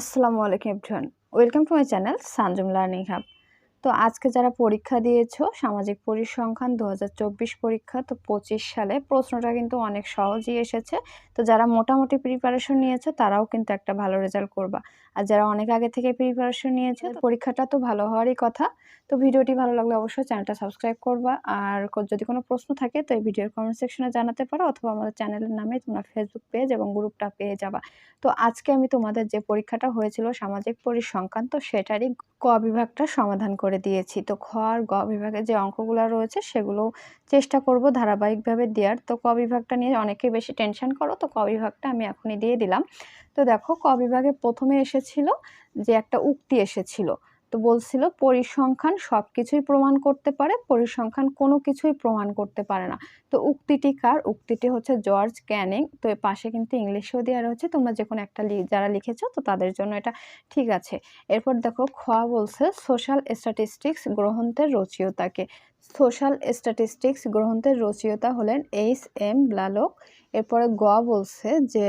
আসসালামু আলাইকুম everyone. Welcome to my channel Sanjum learning hub. তো আজকে যারা পরীক্ষা দিয়েছ সামাজিক পরিসংখ্যান দু হাজার চব্বিশ পরীক্ষা তো পঁচিশ সালে প্রশ্নটা কিন্তু অনেক সহজই এসেছে। তো যারা মোটামুটি প্রিপারেশন নিয়েছে তারাও কিন্তু একটা ভালো রেজাল্ট করবা। আর যারা অনেক আগে থেকে প্রিপারেশন নিয়েছে পরীক্ষাটা তো ভালো হওয়ারই কথা। তো ভিডিওটি ভালো লাগলে অবশ্যই চ্যানেলটা সাবস্ক্রাইব করবা। আর যদি কোনো প্রশ্ন থাকে তো এই ভিডিওর কমেন্ট সেকশনে জানাতে পারো অথবা আমাদের চ্যানেলের নামে তোমরা ফেসবুক পেজ এবং গ্রুপটা পেয়ে যাবা। তো আজকে আমি তোমাদের যে পরীক্ষাটা হয়েছিল সামাজিক পরিসংখ্যান তো সেটারই ক বিভাগটা সমাধান করে দিয়েছি। তো খ আর গ বিভাগে যে অঙ্কগুলো রয়েছে সেগুলো চেষ্টা করব ধারাবাহিকভাবে দেওয়ার। তো ক বিভাগটা নিয়ে অনেকে বেশি টেনশন করো, তো ক বিভাগটা আমি এখনই দিয়ে দিলাম। তো দেখো ক বিভাগে প্রথমে এসেছিল যে একটা উক্তি এসেছিল। তো বলছিল, পরিসংখ্যান সব কিছুই প্রমাণ করতে পারে, পরিসংখ্যান কোনো কিছুই প্রমাণ করতে পারে না। তো উক্তিটি কার? উক্তিটি হচ্ছে জর্জ ক্যানিং। তো এর পাশে কিন্তু ইংলিশেও দেওয়া রয়েছে, তোমরা যে কোনো একটা যারা লিখেছো, তো তাদের জন্য এটা ঠিক আছে। এরপর দেখো, খ বলছে, সোশ্যাল স্ট্যাটিস্টিক্স গ্রহণের রচয়িতাকে। সোশ্যাল স্ট্যাটিস্টিক্স গ্রহণের রচয়িতা হলেন এইচ এম ব্লালক এরপরে গ বলছে যে,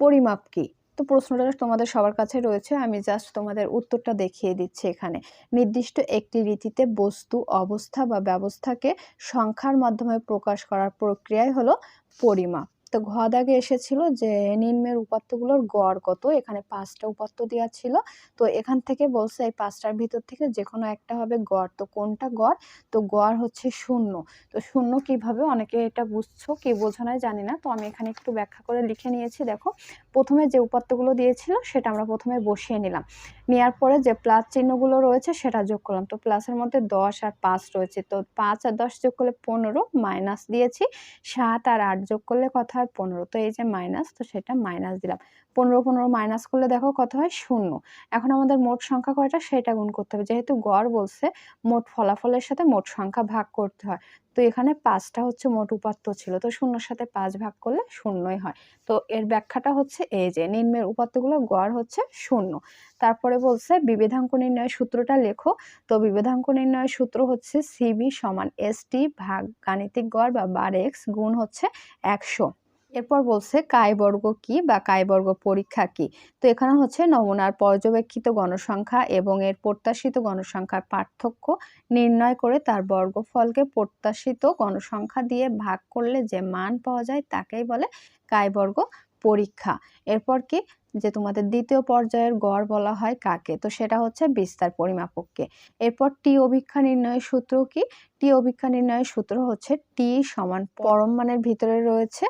পরিমাপ কি? তো প্রশ্নটা তোমাদের সবার কাছে রয়েছে, আমি জাস্ট তোমাদের উত্তরটা দেখিয়ে দিচ্ছি এখানে। নির্দিষ্ট একটি রীতিতে বস্তু, অবস্থা বা ব্যবস্থাকে সংখ্যার মাধ্যমে প্রকাশ করার প্রক্রিয়াই হলো পরিমাপ। তো ঘ দাগে এসেছিল যে নিম্নের উপাত্তগুলোর গড় কত? এখানে পাঁচটা উপাত্ত দেওয়া ছিল। তো এখান থেকে বলছে এই পাঁচটার ভিতর থেকে যে কোনো একটা হবে গড়। তো কোনটা গড়? তো গড় হচ্ছে শূন্য। তো শূন্য কীভাবে? অনেকে এটা বুঝছ? কি নাই? জানি না। তো আমি এখানে একটু ব্যাখ্যা করে লিখে নিয়েছি। দেখো, প্রথমে যে উপাত্তগুলো দিয়েছিল সেটা আমরা প্রথমে বসিয়ে নিলাম। নেওয়ার পরে যে প্লাস চিহ্নগুলো রয়েছে সেটা যোগ করলাম। তো প্লাসের মধ্যে দশ আর পাঁচ রয়েছে। তো পাঁচ আর দশ যোগ করলে পনেরো, মাইনাস দিয়েছি। সাত আর আট যোগ করলে কত হয় পনেরো। তো এই যে মাইনাস তো সেটা মাইনাস দিলাম। পনেরো পনেরো মাইনাস করলে দেখো কত হয়? শূন্য। এখন আমাদের মোট সংখ্যা কয়টা? সেটা গুণ করতে হবে। যেহেতু গড় বলছে, মোট ফলাফলের সাথে মোট সংখ্যা ভাগ করতে হয়। তো এখানে পাঁচটা হচ্ছে মোট উপাত্ত ছিল। তো শূন্যর সাথে পাঁচ ভাগ করলে শূন্যই হয়। তো এর ব্যাখ্যাটা হচ্ছে এই যে, নিম্নের উপাত্তগুলো গড় হচ্ছে শূন্য। তারপরে বলছে বিভেদাঙ্ক নির্ণয় সূত্রটা লেখো। তো বিবেধাঙ্ক নির্ণয় সূত্র হচ্ছে সিবি সমান এস টি ভাগ গাণিতিক গড় বা বার এক্স গুণ হচ্ছে একশো। এরপর বলছে কায়বর্গ কি বা কায়বর্গ পরীক্ষা কি? তো এখানে হচ্ছে নমুনার পর্যবেক্ষিত গণসংখ্যা এবং এর প্রত্যাশিত গণসংখ্যার পার্থক্য নির্ণয় করে তার বর্গফলকে প্রত্যাশিত গণসংখ্যা দিয়ে ভাগ করলে যে মান পাওয়া যায় তাকেই বলে কায়বর্গ পরীক্ষা। এরপর কি? যে তোমাদের দ্বিতীয় পর্যায়ের গড় বলা হয় কাকে? তো সেটা হচ্ছে বিস্তার পরিমাপককে। এরপর টি অভিক্ষা নির্ণয়ের সূত্র কি? টি অভিক্ষা নির্ণয়ের সূত্র হচ্ছে টি সমান পরম মানের ভিতরে রয়েছে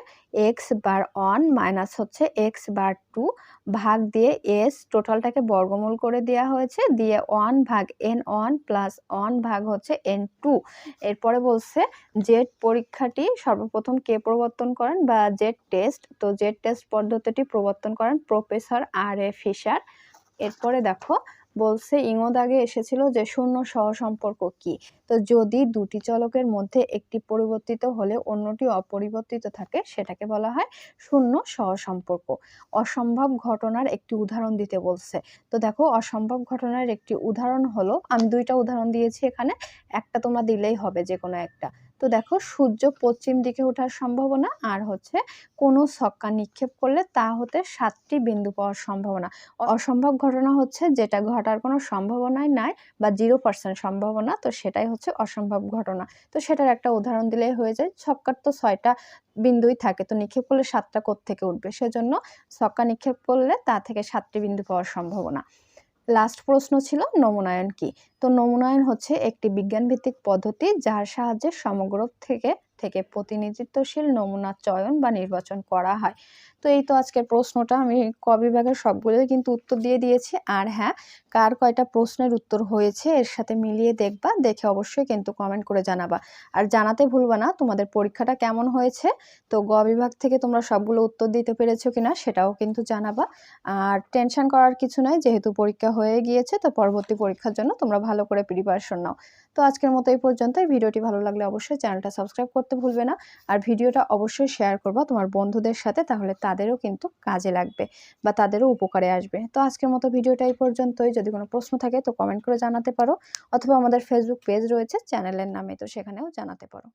এক্স বার ওয়ান মাইনাস হচ্ছে এক্স বার টু ভাগ দিয়ে এস টোটালটাকে বর্গমূল করে দেওয়া হয়েছে। দিয়ে ওয়ান ভাগ এন ওয়ান প্লাস ওয়ান ভাগ হচ্ছে এন টু এরপরে বলছে জেড পরীক্ষাটি সর্বপ্রথম কে প্রবর্তন করেন বা জেড টেস্ট তো জেড টেস্ট পদ্ধতিটি প্রবর্তন করেন প্রফেসর আর এ ফিশার। এরপরে দেখো বলছে ইংদ আগে এসেছিল যে শূন্য সহ সম্পর্ক কি। তো যদি দুটি চলকের মধ্যে একটি পরিবর্তিত হলে অন্যটি অপরিবর্তিত থাকে, সেটাকে বলা হয় শূন্য সহ সম্পর্ক। অসম্ভব ঘটনার একটি উদাহরণ দিতে বলছে। তো দেখো, অসম্ভব ঘটনার একটি উদাহরণ হলো, আমি দুইটা উদাহরণ দিয়েছি এখানে, একটা তোমরা দিলেই হবে যে কোনো একটা। তো দেখো, সূর্য পশ্চিম দিকে ওঠার সম্ভাবনা আর হচ্ছে কোনো ছক্কা নিক্ষেপ করলে তা হতে সাতটি বিন্দু পাওয়ার সম্ভাবনা। অসম্ভব ঘটনা হচ্ছে যেটা ঘটার কোনো সম্ভাবনাই নাই বা জিরো পার্সেন্ট সম্ভাবনা, তো সেটাই হচ্ছে অসম্ভব ঘটনা। তো সেটার একটা উদাহরণ দিলেই হয়ে যায়, ছক্কার তো ছয়টা বিন্দুই থাকে, তো নিক্ষেপ করলে সাতটা কোথ থেকে উঠবে? সেজন্য ছক্কা নিক্ষেপ করলে তা থেকে সাতটি বিন্দু পাওয়ার সম্ভাবনা। লাস্ট প্রশ্ন ছিল নমুনায়ন কি? তো নমুনায়ন হচ্ছে একটি বিজ্ঞানভিত্তিক পদ্ধতি যার সাহায্যে সমগ্র থেকে থেকে প্রতিনিধিত্বশীল নমুনা চয়ন বা নির্বাচন করা হয়। তো এই তো আজকের প্রশ্নটা, আমি ক বিভাগের সবগুলোই কিন্তু উত্তর দিয়ে দিয়েছি। আর হ্যাঁ কার কয়টা প্রশ্নের উত্তর হয়েছে এর সাথে মিলিয়ে দেখবা, দেখে অবশ্যই কিন্তু কমেন্ট করে জানাবা। আর জানাতে ভুলবা না, তোমাদের পরীক্ষাটা কেমন হয়েছে, তো গ বিভাগ থেকে তোমরা সবগুলো উত্তর দিতে পেরেছ কিনা সেটাও কিন্তু জানাবা। আর টেনশন করার কিছু নাই, যেহেতু পরীক্ষা হয়ে গিয়েছে, তো পরবর্তী পরীক্ষার জন্য তোমরা ভালো করে প্রিপারেশন নাও। তো আজকের মতো এই পর্যন্ত ভিডিওটি ভালো লাগলে অবশ্যই চ্যানেলটা সাবস্ক্রাইব করতে ভুলবে না। আর ভিডিওটা অবশ্যই শেয়ার করবা তোমার বন্ধুদের সাথে, তাহলে তাদেরও কিন্তু কাজে লাগবে বা তাদেরও উপকারে আসবে। তো আজকের মতো ভিডিওটা এই পর্যন্তই। যদি কোনো প্রশ্ন থাকে তো কমেন্ট করে জানাতে পারো, অথবা আমাদের ফেসবুক পেজ রয়েছে চ্যানেলের নামে, তো সেখানেও জানাতে পারো।